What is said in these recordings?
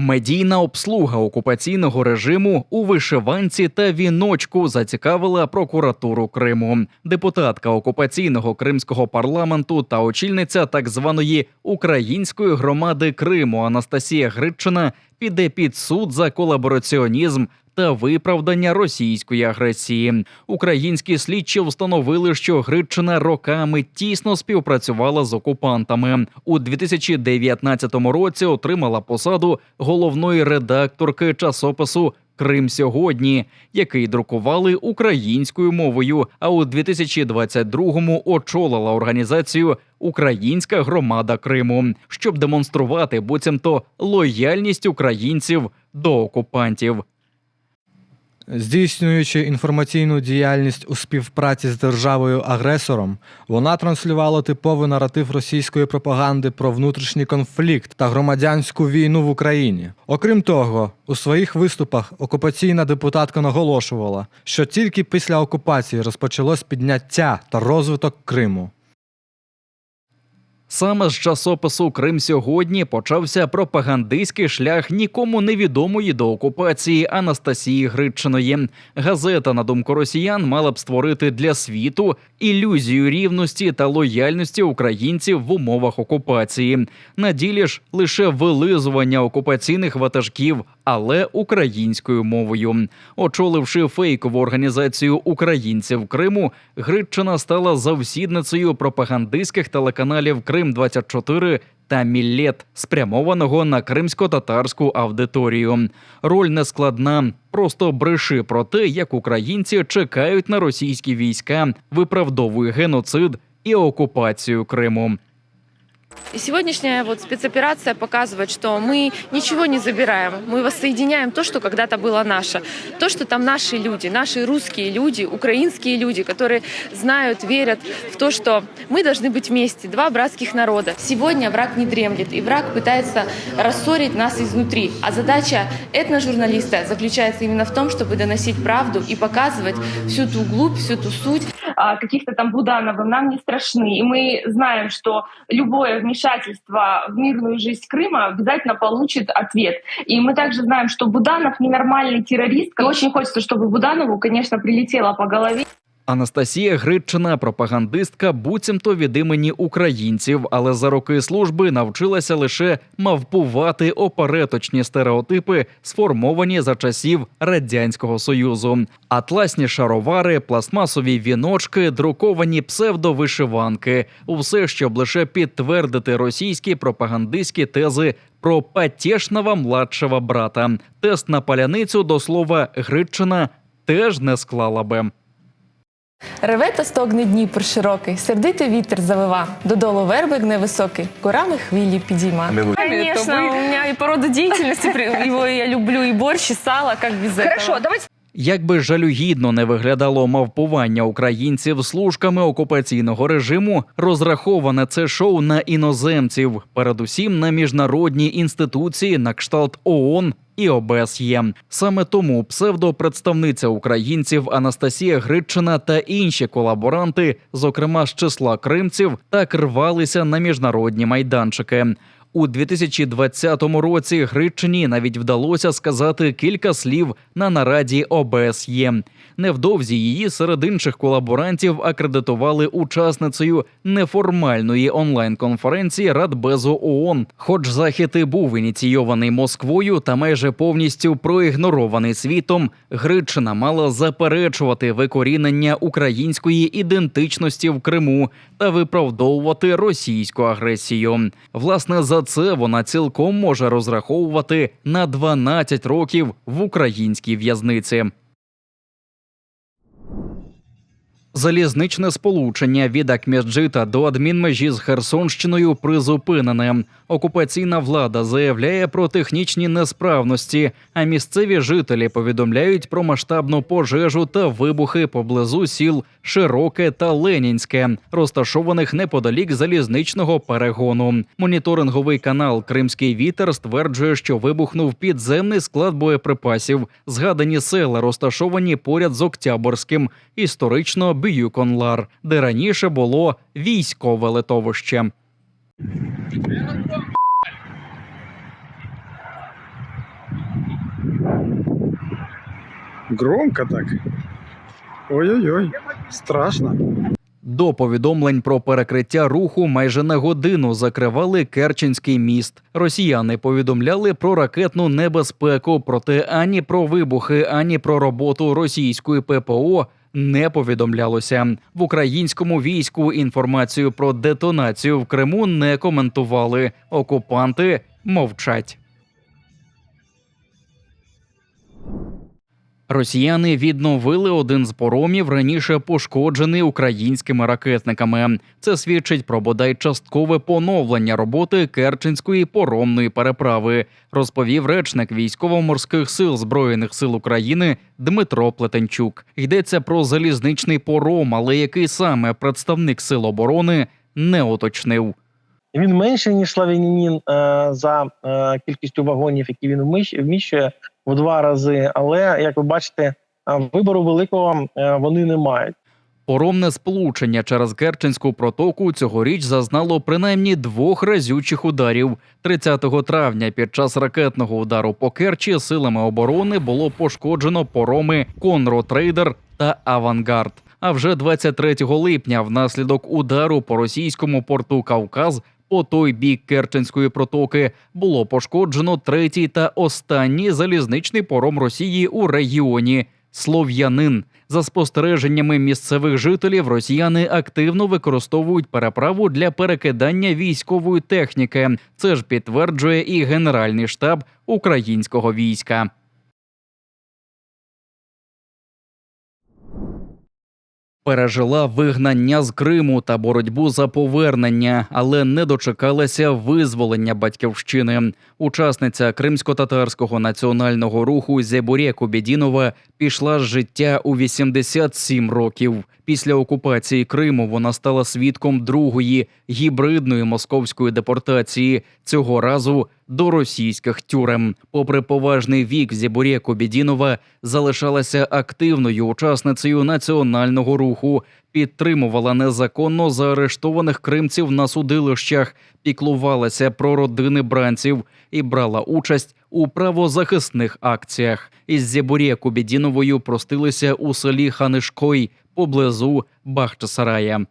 Медійна обслуга окупаційного режиму у вишиванці та віночку зацікавила прокуратуру Криму. Депутатка окупаційного кримського парламенту та очільниця так званої української громади Криму Анастасія Гритчина піде під суд за колабораціонізм та виправдання російської агресії. Українські слідчі встановили, що Гритчина роками тісно співпрацювала з окупантами. У 2019 році отримала посаду головної редакторки часопису. Крим сьогодні, який друкували українською мовою. А у 2022-му очолила організацію Українська громада Криму, щоб демонструвати буцімто лояльність українців до окупантів. Здійснюючи інформаційну діяльність у співпраці з державою-агресором, вона транслювала типовий наратив російської пропаганди про внутрішній конфлікт та громадянську війну в Україні. Окрім того, у своїх виступах окупаційна депутатка наголошувала, що тільки після окупації розпочалось підняття та розвиток Криму. Саме з часопису Крим сьогодні почався пропагандистський шлях нікому невідомої до окупації Анастасії Гритчиної. Газета, на думку росіян, мала б створити для світу ілюзію рівності та лояльності українців в умовах окупації. На ділі ж лише вилизування окупаційних ватажків, але українською мовою. Очоливши фейкову організацію українців Криму, Гритчина стала завсідницею пропагандистських телеканалів Крим 24 та Міллет, спрямованого на кримсько-татарську аудиторію. Роль нескладна. Просто бреши про те, як українці чекають на російські війська, виправдовує геноцид і окупацію Криму. И сегодняшняя вот спецоперация показывает, что мы ничего не забираем, мы воссоединяем то, что когда-то было наше, то, что там наши люди, наши русские люди, украинские люди, которые знают, верят в то, что мы должны быть вместе, два братских народа. Сегодня враг не дремлет, и враг пытается рассорить нас изнутри. А задача этножурналиста заключается именно в том, чтобы доносить правду и показывать всю ту глубь, всю ту суть, каких-то там Будановым нам не страшны. И мы знаем, что любое вмешательство в мирную жизнь Крыма обязательно получит ответ. И мы также знаем, что Буданов ненормальный террорист. И очень хочется, чтобы Буданову, конечно, прилетело по голове. Анастасія Гритчина, пропагандистка, буцімто від імені українців, але за роки служби навчилася лише мавпувати опереточні стереотипи, сформовані за часів радянського союзу. Атласні шаровари, пластмасові віночки, друковані псевдовишиванки усе, щоб лише підтвердити російські пропагандистські тези. Про потішного младшого брата тест на паляницю до слова Гритчина теж не склала би. Реве та стогне Дніпр широкий, сердитий вітер завива, додолу вербик невисокий, корами хвилі підійма. Конечно, у меня и по роду деятельности, его я люблю, и борщ, и сало, как без этого. Хорошо, давайте Як би жалюгідно не виглядало мавпування українців служками окупаційного режиму, розраховане це шоу на іноземців, передусім на міжнародні інституції на кшталт ООН і ОБСЄ. Саме тому псевдопредставниця українців Анастасія Гритчина та інші колаборанти, зокрема з числа кримців, так рвалися на міжнародні майданчики. У 2020 році Гречні навіть вдалося сказати кілька слів на нараді ОБСЄ. Невдовзі її серед інших колаборантів акредитували учасницею неформальної онлайн-конференції Радбезу ООН. Хоч захід і був ініційований Москвою та майже повністю проігнорований світом, Гритчина мала заперечувати викорінення української ідентичності в Криму та виправдовувати російську агресію. Власне, за це вона цілком може розраховувати на 12 років в українській в'язниці. Залізничне сполучення від Акмеджита до адмінмежі з Херсонщиною призупинене. Окупаційна влада заявляє про технічні несправності, а місцеві жителі повідомляють про масштабну пожежу та вибухи поблизу сіл Широке та Ленінське, розташованих неподалік залізничного перегону. Моніторинговий канал Кримський вітер стверджує, що вибухнув підземний склад боєприпасів. Згадані села розташовані поряд з Октябрським, історично Б'юконлар, де раніше було військове литовище. Громко так. Ой-ой-ой, страшно. До повідомлень про перекриття руху майже на годину закривали Керченський міст. Росіяни повідомляли про ракетну небезпеку, проте ані про вибухи, ані про роботу російської ППО не повідомлялося. В українському війську інформацію про детонацію в Криму не коментували. Окупанти мовчать. Росіяни відновили один з поромів, раніше пошкоджений українськими ракетниками. Це свідчить про бодай часткове поновлення роботи Керченської поромної переправи, розповів речник військово-морських сил збройних сил України Дмитро Плетенчук. Йдеться про залізничний пором, але який саме представник сил оборони не уточнив. Він менший ніж Славянінін е, за е, кількістю вагонів, які він вміщ- вміщує в два рази. Але як ви бачите, вибору великого вони не мають. Поромне сполучення через Керченську протоку цьогоріч зазнало принаймні двох разючих ударів. 30 травня під час ракетного удару по Керчі силами оборони було пошкоджено пороми Конро Трейдер та Авангард. А вже 23 липня, внаслідок удару по російському порту Кавказ, по той бік Керченської протоки було пошкоджено третій та останній залізничний пором Росії у регіоні Слов'янин. За спостереженнями місцевих жителів, росіяни активно використовують переправу для перекидання військової техніки. Це ж підтверджує і Генеральний штаб українського війська. Пережила вигнання з Криму та боротьбу за повернення, але не дочекалася визволення батьківщини. Учасниця кримсько-татарського національного руху Зебурє Кобєдінова пішла з життя у 87 років. Після окупації Криму вона стала свідком другої гібридної московської депортації цього разу до російських тюрем. Попри поважний вік, Зібурє Кобідінова залишалася активною учасницею національного руху, підтримувала незаконно заарештованих кримців на судилищах, піклувалася про родини бранців і брала участь у правозахисних акціях. Із Зібурє Кубідіновою простилися у селі Ханишкой поблизу Бахчисарая.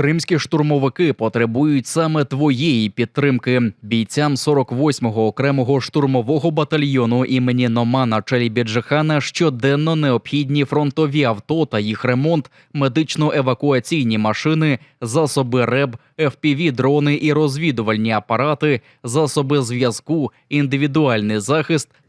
Кримські штурмовики потребують саме твоєї підтримки. Бійцям 48-го окремого штурмового батальйону імені Номана Челібіджихана щоденно необхідні фронтові авто та їх ремонт, медично-евакуаційні машини, засоби РЕБ, fpv дрони і розвідувальні апарати, засоби зв'язку, індивідуальний захист